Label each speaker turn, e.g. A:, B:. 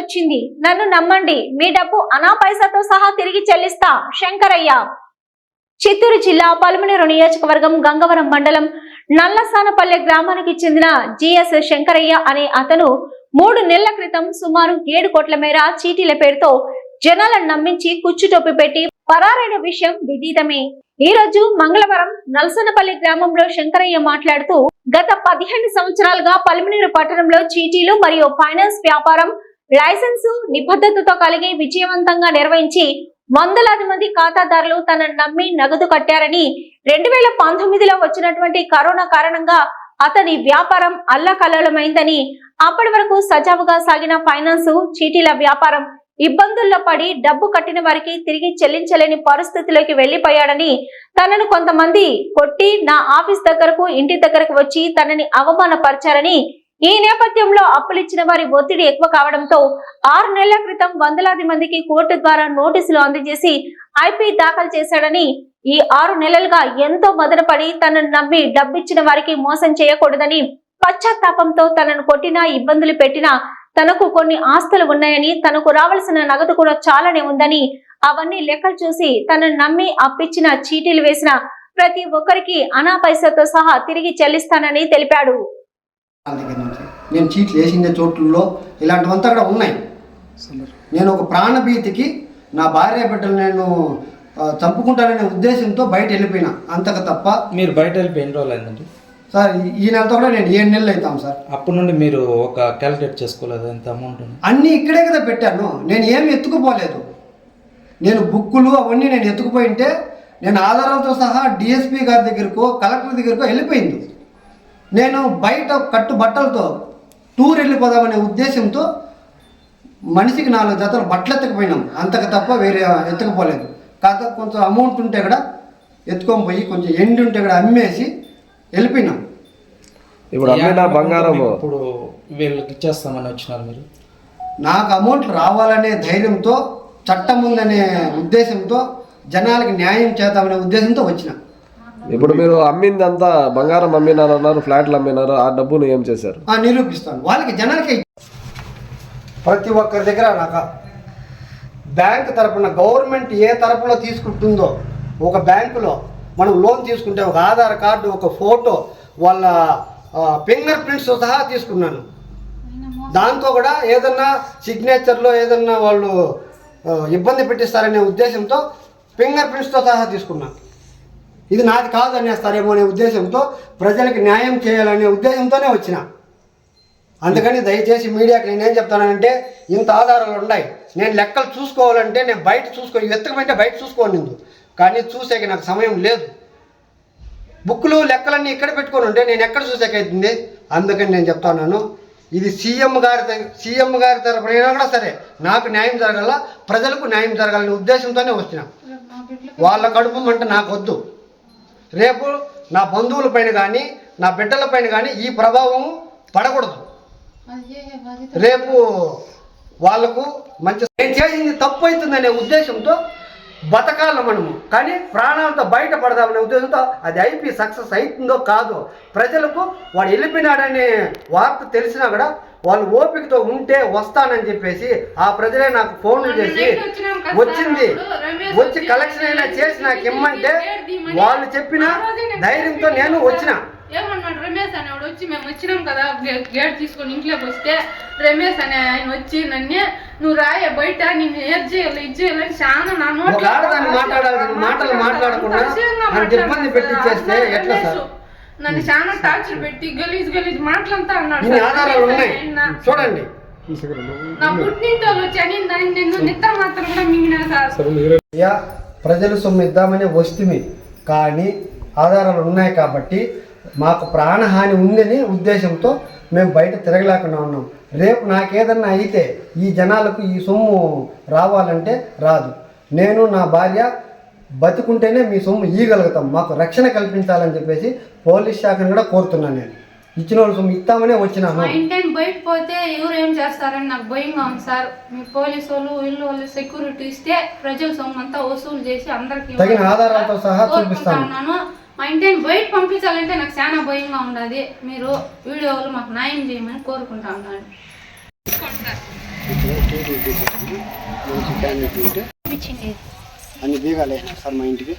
A: వచ్చింది. నన్ను నమ్మండి. మీ డబ్బు అనా పైసాతో సహా తిరిగి చెల్లిస్తా. శంకరయ్య. చిత్తూరు జిల్లా పలుమనేరు నియోజకవర్గం గంగవరం మండలం నల్లసానపల్లె గ్రామానికి చెందిన జిఎస్ శంకరయ్య అనే అతను మూడు నెలల క్రితం సుమారు ఏడు కోట్ల మేర చీటీల పేరుతో జనాలను నమ్మించి కుచ్చుటొప్పి పెట్టి పరారైన విషయం విదితమే. ఈ రోజు మంగళవారం నల్సనపల్లి గ్రామంలో శంకరయ్య మాట్లాడుతూ గత పదిహేను సంవత్సరాలుగా పల్మినేరు పట్టణంలో చీటీలు మరియు ఫైనాన్స్ వ్యాపారం లైసెన్సు నిబద్ధతతో కలిగి విజయవంతంగా నిర్వహించి వందలాది మంది ఖాతాదారులు తనను నమ్మి నగదు కట్టారని రెండు వేల పంతొమ్మిదిలో వచ్చినటువంటి కరోనా కారణంగా అతని వ్యాపారం అల్లకల్లోలమైందని అప్పటి వరకు సజావుగా సాగిన ఫైనాన్స్ చీటీల వ్యాపారం ఇబ్బందుల్లో పడి డబ్బు కట్టిన వారికి తిరిగి చెల్లించలేని పరిస్థితిలోకి వెళ్ళిపోయాడని తనను కొంతమంది కొట్టి నా ఆఫీస్ దగ్గరకు ఇంటి దగ్గరకు వచ్చి తనని అవమానపరిచారని ఈ నేపథ్యంలో అప్పులిచ్చిన వారి ఒత్తిడి ఎక్కువ కావడంతో ఆరు నెలల క్రితం వందలాది మందికి కోర్టు ద్వారా నోటీసులు అందజేసి ఐపీ దాఖలు చేశాడని ఈ ఆరు నెలలుగా ఎంతో మదనపడి తనను నమ్మి డబ్బిచ్చిన వారికి మోసం చేయకూడదని పశ్చాత్తాపంతో తనను కొట్టినా ఇబ్బందులు పెట్టినా తనకు కొన్ని ఆస్తులు ఉన్నాయని తనకు రావాల్సిన నగదు కూడా చాలానే ఉందని అవన్నీ లెక్కలు చూసి తనను నమ్మి అప్పిచ్చిన చీటీలు వేసిన ప్రతి ఒక్కరికి అనా పైసతో సహా తిరిగి చెల్లిస్తానని తెలిపాడు.
B: నేను చీట్లు వేసిన చోట్లలో ఇలాంటివంతా కూడా ఉన్నాయి. నేను ఒక ప్రాణభీతికి నా భార్య బిడ్డలు నేను చంపుకుంటాననే ఉద్దేశంతో బయట వెళ్ళిపోయినా. అంతకు తప్ప
C: మీరు బయట వెళ్ళిపోయి ఎన్ని రోజులు అయిందండి?
B: సార్ ఈ- నెలతో కూడా నేను ఏడు నెలలు అవుతాం సార్.
C: అప్పటి నుండి మీరు ఒక క్యాలిక్యులేట్ చేసుకోలేదు ఎంత అమౌంట్
B: అన్నీ ఇక్కడే కదా పెట్టాను. నేను ఏమి ఎత్తుకుపోలేదు. నేను బుక్కులు అవన్నీ నేను ఎత్తుకుపోయింటే నేను ఆధారాలతో సహా డిఎస్పీ గారి దగ్గరకో కలెక్టర్ దగ్గరకో వెళ్ళిపోయింది. నేను బయట కట్టు బట్టలతో టూర్ వెళ్ళిపోదామనే ఉద్దేశంతో మనిషికి నాలుగు జతలు బట్టలు ఎత్తుకుపోయినాం. అంతకు తప్ప వేరే ఎత్తుకుపోలేదు. కాకపోతే కొంచెం అమౌంట్ ఉంటే కూడా ఎత్తుకొని పోయి కొంచెం ఎండి ఉంటే కూడా అమ్మేసి వెళ్ళిపోయినాం.
D: ఇప్పుడు అమ్మిన
C: మీకు ఇప్పుడు వీళ్ళకి ఇచ్చేస్తామని వచ్చినారు మీరు?
B: నాకు అమౌంట్ రావాలనే ధైర్యంతో చట్టం ఉందనే ఉద్దేశంతో జనాలకి న్యాయం చేద్దామనే ఉద్దేశంతో వచ్చిన.
D: ఇప్పుడు మీరు అమ్మిందంతా బంగారం అమ్మినారు అన్నారు ఫ్లాట్లు అమ్మినారు ఆ డబ్బును ఏం చేశారు?
B: ఆ, నిరూపిస్తాను. వాళ్ళకి జనాలకే ప్రతి ఒక్కరి దగ్గర నాకు బ్యాంక్ తరపున గవర్నమెంట్ ఏ తరపులో తీసుకుంటుందో ఒక బ్యాంకులో మనం లోన్ తీసుకుంటే ఒక ఆధార్ కార్డు ఒక ఫోటో వాళ్ళ ఫింగర్ ప్రింట్స్ సహా తీసుకున్నాను. దాంతో కూడా ఏదన్నా సిగ్నేచర్లో ఏదన్నా వాళ్ళు ఇబ్బంది పెట్టిస్తారనే ఉద్దేశంతో ఫింగర్ ప్రింట్స్తో సహా తీసుకున్నాను. ఇది నాది కాదు అనేస్తారేమో అనే ఉద్దేశంతో ప్రజలకు న్యాయం చేయాలనే ఉద్దేశంతోనే వచ్చిన. అందుకని దయచేసి మీడియాకి నేనేం చెప్తానంటే ఇంత ఆధారాలు ఉన్నాయి. నేను లెక్కలు చూసుకోవాలంటే నేను బయట చూసుకో వెతకమంటే బయట చూసుకోను నిందు కానీ చూసేకి నాకు సమయం లేదు. బుక్కులు లెక్కలన్నీ ఇక్కడ పెట్టుకొని ఉంటే నేను ఎక్కడ చూసేకైతుంది అందుకని నేను చెప్తాను ఇది సీఎం గారి సీఎం గారి తరపున కూడా సరే నాకు న్యాయం జరగాల ప్రజలకు న్యాయం జరగాలనే ఉద్దేశంతోనే వచ్చిన. వాళ్ళ కడుపు మంట నాకు వద్దు రేపు నా బంధువుల పైన కానీ నా బిడ్డల పైన కానీ ఈ ప్రభావం పడకూడదు. రేపు వాళ్ళకు మంచి నేను చేసింది తప్పు అవుతుందనే ఉద్దేశంతో బతకాల మనము. కానీ ప్రాణాలతో బయటపడదామనే ఉద్దేశంతో అది ఐపీ సక్సెస్ అవుతుందో కాదో ప్రజలకు వాడు వెళ్ళిపోయినాడనే వార్త తెలిసినా కూడా వాళ్ళు ఓపికతో ఉంటే వస్తానని చెప్పేసి ఆ ప్రజలే నాకు ఫోన్లు చేసి వచ్చింది. వచ్చి కలెక్షన్ అయినా చేసి నాకు ఇమ్మంటే వాళ్ళు చెప్పిన ధైర్యంతో నేను వచ్చిన.
E: ఏమన్నాడు? రమేష్ అనేవాడు వచ్చి మేము వచ్చినాం కదా గేట్ తీసుకొని ఇంట్లోకి వస్తే రమేష్ అనే ఆయన వచ్చి నన్ను నువ్వు రాయ బయట నిన్ను ఏది చేయాలి ఇది చేయాలని చాలా నా
B: మాటలు మాట్లాడకుండా
E: నన్ను చాలా టార్చర్ పెట్టి గలీజ్ గలీజ్ మాటలంతా అన్నాడు
B: చూడండి.
E: నా పుట్టింటోళ్ళు వచ్చి అని నేను నిద్ర మాత్రం కూడా మింగినా సార్.
B: అయ్యా ప్రజలు సొమ్ము ఇద్దామని వస్తుమి. కానీ ఆధారాలు ఉన్నాయి కాబట్టి మాకు ప్రాణహాని ఉందని ఉద్దేశంతో మేము బయట తిరగలేకుండా ఉన్నాం. రేపు నాకేదన్నా అయితే ఈ జనాలకు ఈ సొమ్ము రావాలంటే రాదు. నేను నా భార్య బతుకుంటేనే మీ సొమ్ము ఇయ్యగలుగుతాం. మాకు రక్షణ కల్పించాలని చెప్పేసి పోలీస్ శాఖను కూడా కోరుతున్నాను నేను. ఇచ్చిన వాళ్ళు సొమ్ము ఇస్తామనే వచ్చినాను
E: మా ఇంటి బయట పోతే ఎవరు ఏం చేస్తారని నాకు భయంగా ఉంది సార్. మీ పోలీసు వాళ్ళు వీళ్ళు వాళ్ళు సెక్యూరిటీ ఇస్తే ప్రజల సొమ్ము అంతా వసూలు చేసి అందరికి
B: తగిన ఆధారాలతో సహా చూపిస్తాను.
E: మా ఇంటిని బయట పంపించాలంటే నాకు చాలా భయంగా ఉండదు. మీరు వీడియోలు మాకు న్యాయం చేయమని కోరుకుంటా ఉన్నాను
B: అన్ని బీగాలు వేసినారు సార్ మా ఇంటికి.